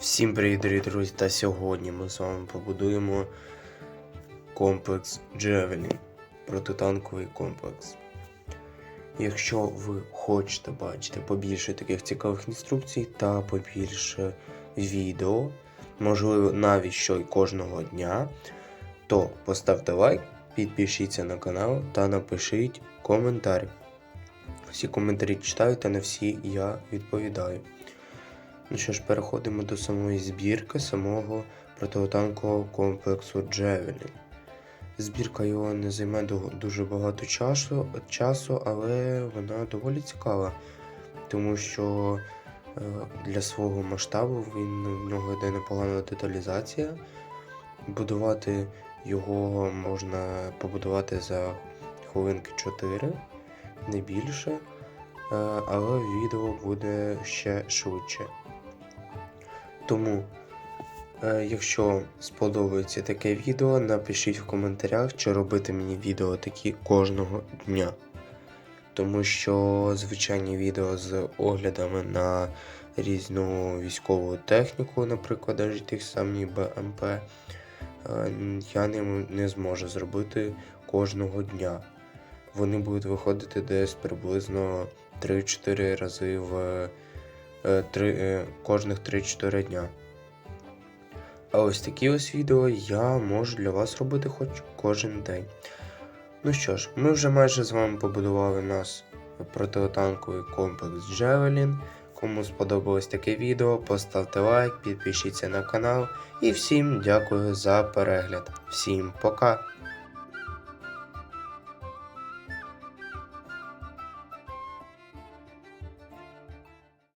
Всім привіт, дорогі друзі! Та сьогодні ми з вами побудуємо комплекс Джевелін, протитанковий комплекс. Якщо ви хочете бачити побільше таких цікавих інструкцій та побільше відео, можливо, навіть що й кожного дня, то поставте лайк, підпишіться на канал та напишіть коментар. Всі коментарі читаю та на всі я відповідаю. Ну що ж, переходимо до самої збірки самого протитанкового комплексу Джевелін. Збірка його не займе дуже багато часу, але вона доволі цікава, тому що е, для свого масштабу він, в нього йде непогана деталізація. Будувати його можна побудувати за хвилинки 4, не більше, е, але відео буде ще швидше. Тому, е, якщо сподобається таке відео, напишіть в коментарях, чи робити мені відео такі кожного дня. Тому що звичайні відео з оглядами на різну військову техніку, наприклад, навіть тих самі БМП, е, я не, не зможу зробити кожного дня. Вони будуть виходити десь приблизно 3-4 рази в е, три, е, кожних 3-4 дня. А ось такі ось відео я можу для вас робити хоч кожен день. Ну що ж, ми вже майже з вами побудували наш протитанковий комплекс Javelin. Кому сподобалось таке відео, поставте лайк, підпишіться на канал і всім дякую за перегляд. Всім пока!